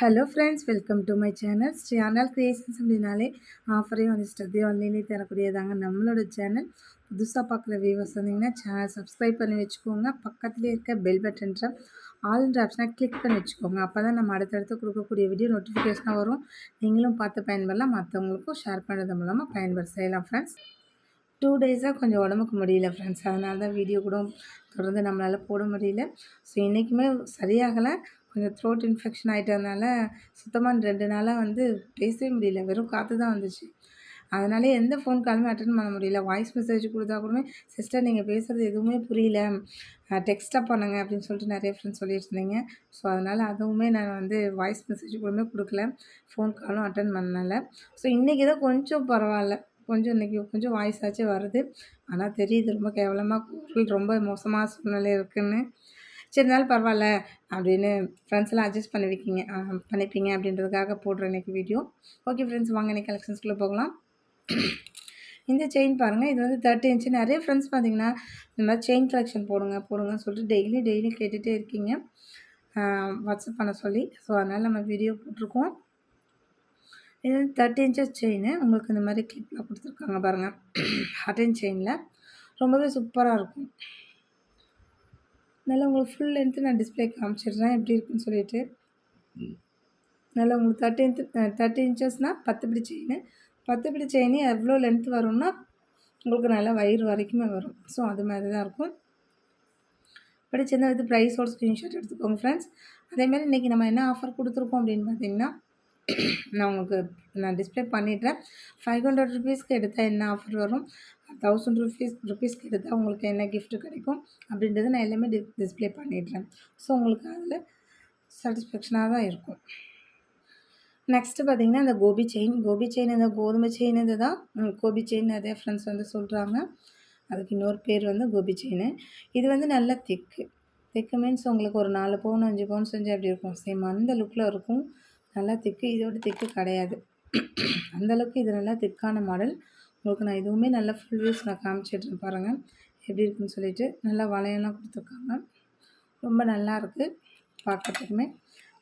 Hello friends welcome to my channel channel creations அப்படின்னாலே ஆஃபரையும் வந்துட்டு ஆன்லைன்லேயே தரக்கூடியதாங்க நம்மளோட சேனல் புதுசாக பார்க்குற வியூவர்ஸ் வந்தீங்கன்னா சேனல் சப்ஸ்கிரைப் பண்ணி வச்சுக்கோங்க. பக்கத்துலேயே இருக்க பெல் பட்டன்ற ஆல்ன்ற ஆப்ஷனை கிளிக் பண்ணி வச்சுக்கோங்க. அப்போ தான் நம்ம அடுத்தடுத்து கொடுக்கக்கூடிய வீடியோ நோட்டிஃபிகேஷனாக வரும். நீங்களும் பார்த்து பயன்படலாம். மற்றவங்களுக்கும் ஷேர் பண்ணுறது மூலமாக பயன்பட செய்யலாம் ஃப்ரெண்ட்ஸ் டூ டேஸாக கொஞ்சம் உடம்புக்கு முடியல ஃப்ரெண்ட்ஸ் அதனால தான் வீடியோ கூட தொடர்ந்து நம்மளால் போட முடியல. ஸோ இன்றைக்குமே சரியாகலை. கொஞ்சம் த்ரோட் இன்ஃபெக்ஷன் ஆகிட்டதுனால சுத்தமாக ரெண்டு நாளாக வந்து பேசவே முடியல. வெறும் காற்று தான் வந்துச்சு. அதனால எந்த ஃபோன் காலுமே அட்டன் பண்ண முடியல. வாய்ஸ் மெசேஜ் கொடுத்தா கூடமே சிஸ்டர் நீங்கள் பேசுகிறது எதுவுமே புரியல. டெக்ஸ்ட்டாக பண்ணுங்க அப்படின்னு சொல்லிட்டு நிறைய ஃப்ரெண்ட்ஸ் சொல்லிட்டு இருந்தீங்க. ஸோ அதனால் அதுவுமே நான் வந்து வாய்ஸ் மெசேஜ் கூடமே கொடுக்கல. ஃபோன் காலும் அட்டன் பண்ணலை. ஸோ இன்றைக்கி தான் கொஞ்சம் பரவாயில்ல. கொஞ்சம் இன்றைக்கி கொஞ்சம் வாய்ஸ் ஆச்சு வருது. ஆனால் தெரியுது ரொம்ப கேவலமாக குரல் ரொம்ப மோசமாக சூழ்நிலை இருக்குதுன்னு சரி இருந்தாலும் பரவாயில்ல அப்படின்னு ஃப்ரெண்ட்ஸ்லாம் அட்ஜஸ்ட் பண்ணிருக்கீங்க பண்ணிப்பீங்க அப்படின்றதுக்காக போடுற இன்றைக்கி வீடியோ ஓகே ஃப்ரெண்ட்ஸ் வாங்க இன்றைக்கி கலெக்ஷன்ஸ்குள்ளே போகலாம். இந்த செயின் பாருங்கள் இது வந்து தேர்ட்டி இன்ச்சு நிறைய ஃப்ரெண்ட்ஸ் பார்த்தீங்கன்னா இந்த மாதிரி செயின் கலெக்ஷன் போடுங்க போடுங்கன்னு சொல்லிட்டு டெய்லி டெய்லி கேட்டுகிட்டே இருக்கீங்க. வாட்ஸ்அப் பண்ண சொல்லி. ஸோ அதனால் நம்ம வீடியோ போட்டிருக்கோம். இது வந்து தேர்ட்டி இன்ச்சஸ் செயின் உங்களுக்கு இந்த மாதிரி கிளிப்பில் கொடுத்துருக்காங்க பாருங்கள் ஹட்டன் செயினில் ரொம்பவே சூப்பராக இருக்கும். நல்லா உங்களுக்கு ஃபுல் லென்த்து நான் டிஸ்பிளே காமிச்சிடுறேன். எப்படி இருக்குன்னு சொல்லிட்டு. நல்லா உங்களுக்கு தேர்ட்டி இன்த்து தேர்ட்டி இன்ச்சஸ்னால் பத்து பிடி செயின் பத்து பிடி செயின் எவ்வளோ லென்த் வரும்னா உங்களுக்கு நல்லா வயிறு வரைக்குமே வரும். ஸோ அது மாதிரி தான் இருக்கும் படிச்சிருந்தால் இது ப்ரைஸோட ஸ்க்ரீன்ஷாட் எடுத்துக்கோங்க ஃப்ரெண்ட்ஸ் அதேமாதிரி இன்றைக்கி நம்ம என்ன ஆஃபர் கொடுத்துருக்கோம் அப்படின்னு பார்த்தீங்கன்னா நான் உங்களுக்கு நான் டிஸ்பிளே பண்ணிடுறேன். ஃபைவ் ஹண்ட்ரட் ருபீஸ்க்கு எடுத்தால் என்ன ஆஃபர் வரும்? தௌசண்ட் ருபீஸ் ருபீஸ்க்கு எடுத்தால் உங்களுக்கு என்ன கிஃப்ட்டு கிடைக்கும் அப்படின்றத நான் எல்லாமே டி டிஸ்பிளே பண்ணிடுறேன். ஸோ உங்களுக்கு அதில் சாட்டிஸ்ஃபேக்ஷனாக தான் இருக்கும். நெக்ஸ்ட்டு பார்த்திங்கன்னா இந்த கோபி செயின் கோபி செயின் இந்த கோதுமை செயின் இது தான். கோபி செயின் நிறைய ஃப்ரெண்ட்ஸ் வந்து சொல்கிறாங்க அதுக்கு இன்னொரு பேர் வந்து கோபி செயின் இது வந்து நல்ல திக்கு திக்கு மீன்ஸ் உங்களுக்கு ஒரு நாலு பவுன் அஞ்சு பவுன் செஞ்சு அப்படி இருக்கும்? சேம் அந்த லுக்கில் இருக்கும். நல்லா திக்கு இதோட திக்கு கிடையாது. அந்தளவுக்கு இது நல்லா திக்கான மாடல் உங்களுக்கு நான் இதுவுமே நல்லா ஃபுல் வியூஸ் நான் காமிச்சிட்றேன் பாருங்கள் எப்படி இருக்குன்னு சொல்லிட்டு நல்லா வளையெல்லாம் கொடுத்துருக்காங்க. ரொம்ப நல்லா இருக்குது பார்க்குறதுக்குமே.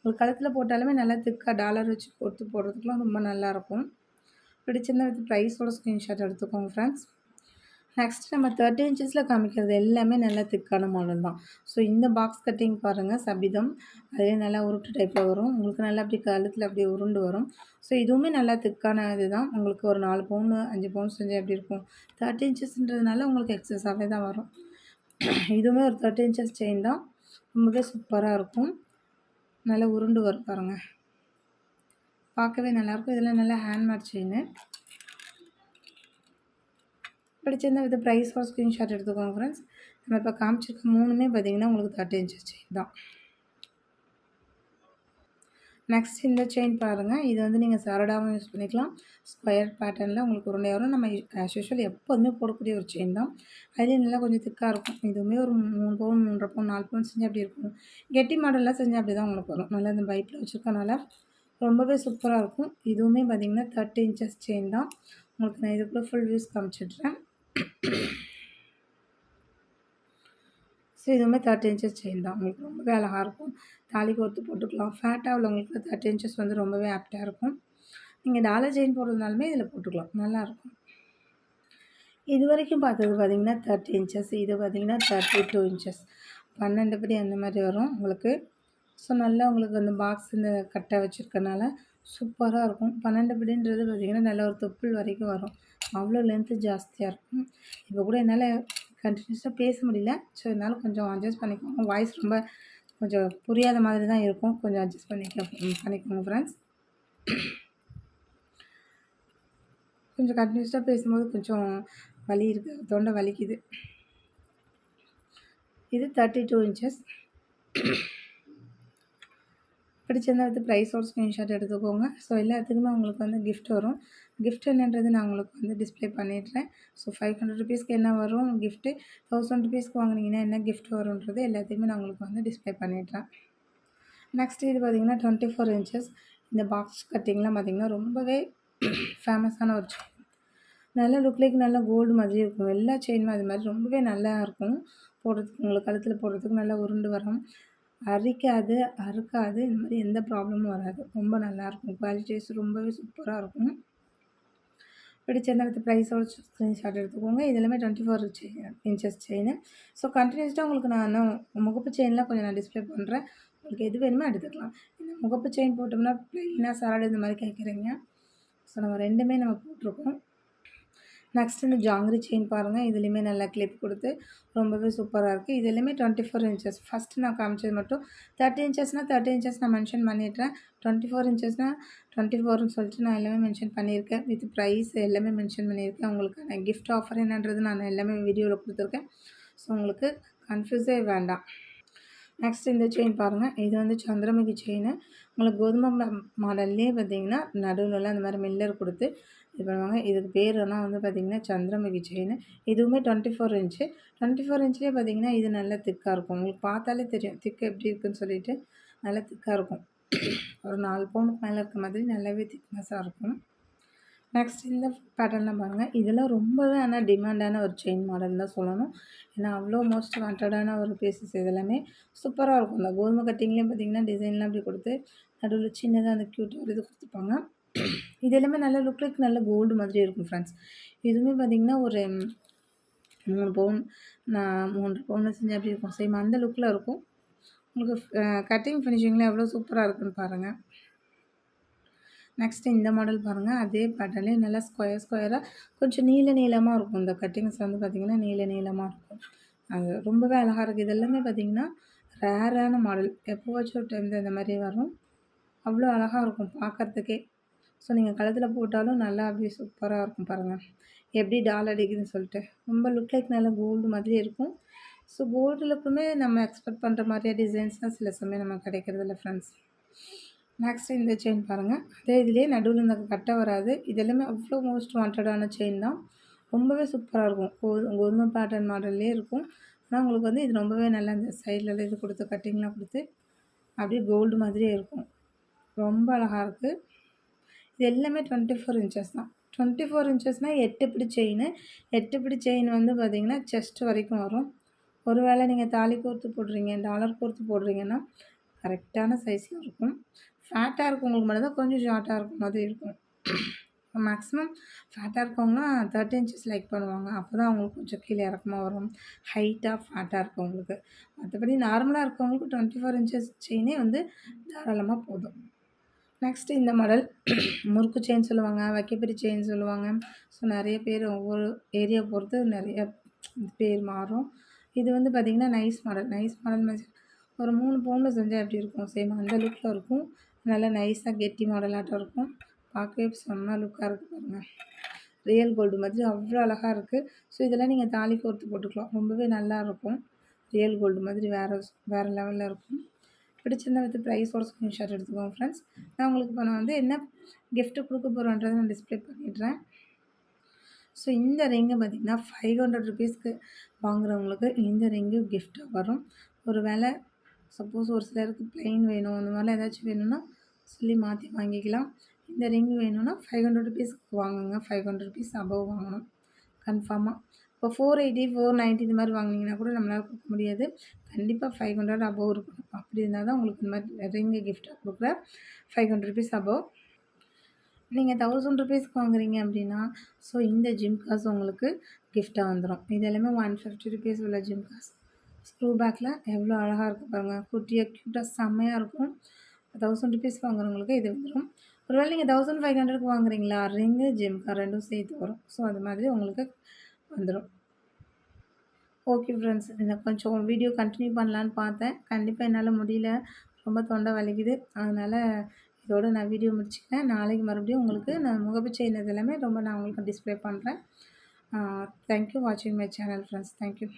ஒரு கழுத்தில் போட்டாலுமே நல்லா திக்காக டாலர் வச்சு கொடுத்து போடுறதுக்குலாம் ரொம்ப நல்லாயிருக்கும் பிடிச்சிருந்தா வித் ப்ரைஸோட ஸ்க்ரீன்ஷாட் எடுத்துக்கோங்க ஃப்ரெண்ட்ஸ் நெக்ஸ்ட் நம்ம தேர்ட்டி இன்ச்சஸில் காமிக்கிறது எல்லாமே நல்லா திக்கான மாடல் தான். ஸோ இந்த பாக்ஸ் கட்டிங் பாருங்கள் சபிதம். அதே நல்லா உருட்டு டைப்பில் வரும். உங்களுக்கு நல்லா அப்படி கழுத்தில் அப்படி உருண்டு வரும். ஸோ இதுவுமே நல்லா திக்கான இது தான் உங்களுக்கு ஒரு நாலு பவுன் அஞ்சு பவுன் செஞ்சு அப்படி இருக்கும்? தேர்ட்டி இன்ச்சஸ்ன்றதுனால உங்களுக்கு எக்ஸஸாகவே தான் வரும். இதுவுமே ஒரு தேர்ட்டி இன்ச்சஸ் செயின் தான். ரொம்பவே சூப்பராக இருக்கும். நல்லா உருண்டு வரும் பாருங்கள் பார்க்கவே நல்லாயிருக்கும் இதெல்லாம் நல்லா ஹேண்ட்மேட் செயின் பிடிச்சிருந்தா வித் ப்ரைஸ் ஃபார் ஸ்க்ரீன்ஷாட் எடுத்துக்கோங்க ஃப்ரெண்ட்ஸ் நம்ம இப்போ காமிச்சிருக்க மூணுமே பார்த்தீங்கன்னா உங்களுக்கு தேர்ட்டி இன்ச்சஸ் செயின் தான். நெக்ஸ்ட் இந்த செயின் பாருங்கள் இது வந்து நீங்கள் சரடாகவும் யூஸ் பண்ணிக்கலாம். ஸ்கொயர் பேட்டர்னில் உங்களுக்கு உருண்டை வரும். நம்ம ஆஸ் யூஷுவல் எப்போதுமே போடக்கூடிய ஒரு செயின் தான். அதுலேயும் நல்லா கொஞ்சம் திக்காக இருக்கும். இதுவுமே ஒரு மூணு பவுன் மூன்றரை பவுன் நாலு பவுன் செஞ்சு அப்படி இருக்கும். கெட்டி மாடல்லாம் செஞ்சால் அப்படி தான் உங்களுக்கு வரும். நல்லா இந்த பைப்பில் வச்சுருக்கனால ரொம்பவே சூப்பராக இருக்கும். இதுவுமே பார்த்திங்கன்னா தேர்ட்டி இன்ச்சஸ் செயின் தான். உங்களுக்கு நான் இதுக்குள்ளே ஃபுல் வியூஸ் காமிச்சிட்றேன். ஸோ இதுவுமே தேர்ட்டி இன்ச்சஸ் செயின் தான். உங்களுக்கு ரொம்பவே அழகாக இருக்கும். தாலி கோர்த்து போட்டுக்கலாம். ஃபேட்டாக உள்ளவங்களுக்கு தேர்ட்டி இன்ச்சஸ் வந்து ரொம்பவே ஆப்டாக இருக்கும். நீங்கள் டாலர் செயின் போடுறதுனாலுமே இதில் போட்டுக்கலாம். நல்லாயிருக்கும் இது வரைக்கும் பார்த்தது பார்த்திங்கன்னா தேர்ட்டி இன்ச்சஸ் இது பார்த்திங்கன்னா தேர்ட்டி டூ இன்ச்சஸ் பன்னெண்டு படி அந்த மாதிரி வரும் உங்களுக்கு. ஸோ நல்லா உங்களுக்கு அந்த பாக்ஸ் இந்த கட்டை வச்சுருக்கனால சூப்பராக இருக்கும். பன்னெண்டு படின்றது பார்த்திங்கன்னா நல்ல ஒரு தொப்புள் வரைக்கும் வரும். அவ்வளோ லென்த்து ஜாஸ்தியாக இருக்கும். இப்போ கூட என்னால் கண்டினியூஸாக பேச முடியல. ஸோ என்னால் கொஞ்சம் அட்ஜஸ்ட் பண்ணிக்கோங்க. வாய்ஸ் ரொம்ப கொஞ்சம் புரியாத மாதிரி தான் இருக்கும். கொஞ்சம் அட்ஜஸ்ட் பண்ணிக்க பண்ணிக்கோங்க ஃப்ரெண்ட்ஸ் கொஞ்சம் கண்டினியூஸாக பேசும்போது கொஞ்சம் வலி இருக்குது தொண்டை வலிக்குது. இது தேர்ட்டி டூ இன்ச்சஸ் பிடிச்சிருந்தா வந்து ப்ரைஸோட ஸ்க்ரீன்ஷாட் எடுத்துக்கோங்க. ஸோ எல்லாத்துக்குமே உங்களுக்கு வந்து கிஃப்ட் வரும். கிஃப்ட் என்னன்றது நான் உங்களுக்கு வந்து டிஸ்பிளே பண்ணிடுறேன். ஸோ ஃபைவ் ஹண்ட்ரட் ருபீஸ்க்கு என்ன வரும்? கிஃப்ட்டு தௌசண்ட் ருபீஸ்க்கு வாங்கினீங்கன்னா என்ன கிஃப்ட் வரும்ன்றது எல்லாத்தையுமே நான் உங்களுக்கு வந்து டிஸ்பிளே பண்ணிடுறேன். நெக்ஸ்ட் இது பார்த்திங்கன்னா டுவெண்ட்டி ஃபோர் இன்ச்சஸ் இந்த பாக்ஸ் கட்டிங்லாம் பார்த்திங்கன்னா ரொம்பவே ஃபேமஸான ஒரு செயின் நல்ல லுக்லேக்கு நல்லா கோல்டு மாதிரி இருக்கும். எல்லா செயினுமே அது மாதிரி ரொம்பவே நல்லா இருக்கும். போடுறதுக்கு உங்களுக்கு கழுத்தில் போடுறதுக்கு நல்லா உருண்டு வரும். அரிக்காது அறுக்காது இந்த மாதிரி எந்த ப்ராப்ளமும் வராது. ரொம்ப நல்லாயிருக்கும் குவாலிட்டிஸ் ரொம்பவே சூப்பராக இருக்கும். பிடிச்சிருந்தா வித் ப்ரைஸோட ஸ்க்ரீன்ஷாட் எடுத்துக்கோங்க. இது எல்லாமே twenty four chain inches chain so கண்டினியூஸ்டாக உங்களுக்கு நான் முகப்பு செயின்லாம் கொஞ்சம் நான் டிஸ்பிளே பண்ணுறேன் உங்களுக்கு எது வேணுமோ எடுத்துக்கலாம். இந்த முகப்பு செயின் போட்டோம்னா ப்ளைனாக சரடு இந்த மாதிரி கேட்குறீங்க. ஸோ நம்ம ரெண்டுமே நம்ம போட்டிருக்கோம். நெக்ஸ்ட் இந்த ஜாங்கிரி செயின் பாருங்கள் இதுலேயுமே நல்லா கிளிப் கொடுத்து ரொம்பவே சூப்பராக இருக்குது இதுலேயுமே டுவெண்ட்டி ஃபோர் இன்ச்சஸ் ஃபஸ்ட்டு நான் காமிச்சது மட்டும் தேர்ட்டி இன்ச்சஸ்னால் தேர்ட்டி இன்ச்சஸ் நான் மென்ஷன் பண்ணிடுறேன். டுவெண்ட்டி ஃபோர் இன்ச்சஸ்னால் டுவெண்ட்டி ஃபோர்னு சொல்லிட்டு நான் எல்லாமே மென்ஷன் பண்ணியிருக்கேன். வித் ப்ரைஸ் எல்லாமே மென்ஷன் பண்ணியிருக்கேன். உங்களுக்கான கிஃப்ட் ஆஃபர் என்னன்றது நான் எல்லாமே வீடியோவில் கொடுத்துருக்கேன். ஸோ உங்களுக்கு கன்ஃபியூஸே வேண்டாம். நெக்ஸ்ட் இந்த செயின் பாருங்கள் இது வந்து சந்திரமுகி செயின் உங்களுக்கு கோதுமை மாடல்லே பார்த்தீங்கன்னா நடுவில் அந்த மாதிரி மில்லர் கொடுத்து இது பண்ணுவாங்க. இதுக்கு பேர் எல்லாம் வந்து பார்த்திங்கன்னா சந்திரமுகி செயின் இதுவுமே twenty four inch twenty four இன்ச்லேயே பார்த்திங்கன்னா இது நல்ல திக்காக இருக்கும். உங்களுக்கு பார்த்தாலே தெரியும். திக்கு எப்படி இருக்குன்னு சொல்லிட்டு நல்லா திக்காக இருக்கும். ஒரு நாலு பவுனுக்கு மேலே இருக்க மாதிரி நல்லாவே திக்னஸாக இருக்கும். நெக்ஸ்ட் இந்த பேட்டர்னில் பாருங்கள் இதெல்லாம் ரொம்பவே ஆனால் டிமாண்டான ஒரு செயின் மாடல் தான் சொல்லணும். ஏன்னா அவ்வளோ மோஸ்ட் வாண்டடான ஒரு பீசஸ் இதெல்லாமே சூப்பராக இருக்கும். இந்த கோதுமை கட்டிங்லேயும் பார்த்திங்கன்னா டிசைன்லாம் அப்படி கொடுத்து நடுவில் சின்னதாக அந்த க்யூட்டாக ஒரு இது கொடுத்துப்பாங்க. இது எல்லாமே நல்ல லுக் லைக் நல்ல கோல்டு மாதிரி இருக்கும் ஃப்ரெண்ட்ஸ் இதுவுமே பார்த்திங்கன்னா ஒரு மூணு பவுன் நான் மூன்று பவுனில் செஞ்சு அப்படி இருக்கும். சேம் அந்த லுக்கில் இருக்கும். உங்களுக்கு கட்டிங் ஃபினிஷிங்லாம் எவ்வளோ சூப்பராக இருக்குன்னு பாருங்கள் நெக்ஸ்ட்டு இந்த மாடல் பாருங்கள் அதே பேட்டர்லே நல்லா ஸ்கொயர் ஸ்கொயராக கொஞ்சம் நீள நீளமாக இருக்கும். இந்த கட்டிங்ஸ் வந்து பார்த்திங்கன்னா நீள நீளமாக இருக்கும். அது ரொம்பவே அழகாக இருக்குது இதெல்லாமே பார்த்திங்கன்னா ரேரான மாடல் எப்போவாச்சும் ஒரு டைம் தான் இந்த மாதிரி வரும். அவ்வளோ அழகாக இருக்கும். பார்க்குறதுக்கே ஸோ நீங்கள் கழுத்தில் போட்டாலும் நல்லா அப்படியே சூப்பராக இருக்கும் பாருங்கள் எப்படி டால் அடிக்குதுன்னு சொல்லிட்டு. ரொம்ப லுக் லைக் நல்லா கோல்டு மாதிரி இருக்கும். ஸோ கோல்டுலுக்குமே நம்ம எக்ஸ்பெக்ட் பண்ணுற மாதிரியே டிசைன்ஸ்லாம் சில சமயம் நம்ம கிடைக்கிறது இல்லை ஃப்ரெண்ட்ஸ் நெக்ஸ்ட் இந்த செயின் பாருங்கள் அதே இதுலேயே நடுவில் இந்த கட்டை வராது. இதெல்லாமே அவ்வளோ மோஸ்ட் வாண்டடான செயின் தான். ரொம்பவே சூப்பராக இருக்கும். கோது கோதுமை பேட்டர்ன் மாடல்லே இருக்கும். ஆனால் உங்களுக்கு வந்து இது ரொம்பவே நல்லா இந்த சைடில் இது கொடுத்து கட்டிங்லாம் கொடுத்து அப்படியே கோல்டு மாதிரியே இருக்கும். ரொம்ப அழகாக இருக்குது இது எல்லாமே டுவெண்ட்டி ஃபோர் இன்ச்சஸ் தான். டுவெண்ட்டி ஃபோர் இன்ச்சஸ்னால் எட்டு பிடி செயின் எட்டு பிடி செயின் வந்து பார்த்திங்கன்னா செஸ்ட் வரைக்கும் வரும். ஒரு வேளை நீங்கள் தாலி கோர்த்து போடுறீங்க டாலர் கோர்த்து போடுறீங்கன்னா கரெக்டான சைஸும் இருக்கும். ஃபேட்டாக இருக்கவங்களுக்கு மட்டும் தான் கொஞ்சம் ஷார்ட்டாக இருக்கும் மாதிரி இருக்கும். மேக்ஸிமம் ஃபேட்டாக இருக்கவங்கன்னா தேர்ட்டி இன்ச்சஸ் லைக் பண்ணுவாங்க. அப்போ தான் அவங்களுக்கு கொஞ்சம் கீழே இறக்கமாக வரும். ஹைட்டாக ஃபேட்டாக இருக்கவங்களுக்கு. மற்றபடி நார்மலாக இருக்கவங்களுக்கு டுவெண்ட்டி ஃபோர் இன்ச்சஸ் செயினே வந்து தாராளமாக போதும். நெக்ஸ்ட்டு இந்த மாடல் முறுக்கு செயின் சொல்லுவாங்க வைக்கப்பிரி செயின் சொல்லுவாங்க. ஸோ நிறைய பேர் ஒவ்வொரு ஏரியா பொறுத்து நிறைய பேர் மாறும். இது வந்து பார்த்திங்கன்னா நைஸ் மாடல் நைஸ் மாடல் மாதிரி ஒரு மூணு பவுனில் செஞ்சால் எப்படி இருக்கும்? சேம் அந்த லுக்கில் இருக்கும். நல்லா நைஸாக கெட்டி மாடலாட்டம் இருக்கும். பார்க்கவே செம்ம லுக்காக இருக்குது பாருங்கள் ரியல் கோல்டு மாதிரி அவ்வளோ அழகாக இருக்குது ஸோ இதெல்லாம் நீங்கள் தாலி கோர்த்து போட்டுக்கலாம். ரொம்பவே நல்லா இருக்கும். ரியல் கோல்டு மாதிரி வேறு வேறு லெவலில் இருக்கும். பிடிச்சிருந்தா வித் ப்ரைஸோட ஸ்க்ரீன்ஷாட் எடுத்துக்கோங்க ஃப்ரெண்ட்ஸ் நான் உங்களுக்கு இப்போ நான் வந்து என்ன கிஃப்ட்டு கொடுக்க போகிறோன்றதை நான் டிஸ்பிளே பண்ணிடுறேன். ஸோ இந்த ரிங்கு பார்த்திங்கன்னா ஃபைவ் ஹண்ட்ரட் ருபீஸ்க்கு வாங்குறவங்களுக்கு இந்த ரிங்கு கிஃப்ட்டாக வரும். ஒரு வேளை சப்போஸ் ஒரு சிலருக்கு ப்ளைன் வேணும் அந்த மாதிரிலாம் ஏதாச்சும் வேணும்னா சொல்லி மாற்றி வாங்கிக்கலாம். இந்த ரிங் வேணும்னா ஃபைவ் ஹண்ட்ரட் ருபீஸ்க்கு வாங்குங்க. ஃபைவ் ஹண்ட்ரட் ருபீஸ் அபவ் வாங்கணும். கன்ஃபார்மாக இப்போ ஃபோர் எயிட்டி ஃபோர் நைன்ட்டி இது மாதிரி வாங்கினீங்கன்னா கூட நம்மளால் கொடுக்க முடியாது. கண்டிப்பாக ஃபைவ் ஹண்ட்ரட் அபோவ் இருக்கணும் அப்படி இருந்தால் தான் உங்களுக்கு இந்த மாதிரி ரிங்கு கிஃப்ட்டாக கொடுக்குற ஃபைவ் ஹண்ட்ரட் ருபீஸ் அபோவ் நீங்கள் தௌசண்ட் ருபீஸ்க்கு வாங்குறீங்க அப்படின்னா ஸோ இந்த ஜிம் காசு உங்களுக்கு கிஃப்ட்டாக வந்துடும் இது எல்லாமே ஒன் ஃபிஃப்டி ருபீஸ் உள்ள ஜிம் காசு ஸ்க்ரூ பேக்கில் எவ்வளோ அழகாக இருக்குது பாருங்கள் குட்டியாக க்யூட்டாக செம்மையாக இருக்கும். தௌசண்ட் ருபீஸ் வாங்குறவங்களுக்கு இது வந்துடும் ஒருவேளை நீங்கள் தௌசண்ட் ஃபைவ் ஹண்ட்ரட்க்கு வாங்குறீங்களா? ரிங்கு ஜிம்கா ரெண்டும் சேர்த்து வரும். ஸோ அது மாதிரி உங்களுக்கு வந்துடும் ஓகே ஃப்ரெண்ட்ஸ் நான் கொஞ்சம் வீடியோ கண்டினியூ பண்ணலான்னு பார்த்தேன். கண்டிப்பாக என்னால் முடியல. ரொம்ப தொண்டை வலிக்குது. அதனால் இதோடு நான் வீடியோ முடிச்சுக்கிறேன். நாளைக்கு மறுபடியும் உங்களுக்கு நான் முகப்பிச்சை என்னது எல்லாமே ரொம்ப நான் உங்களுக்கு டிஸ்பிளே பண்ணுறேன் தேங்க்யூ வாட்சிங் மை சேனல் ஃப்ரெண்ட்ஸ் தேங்க்யூ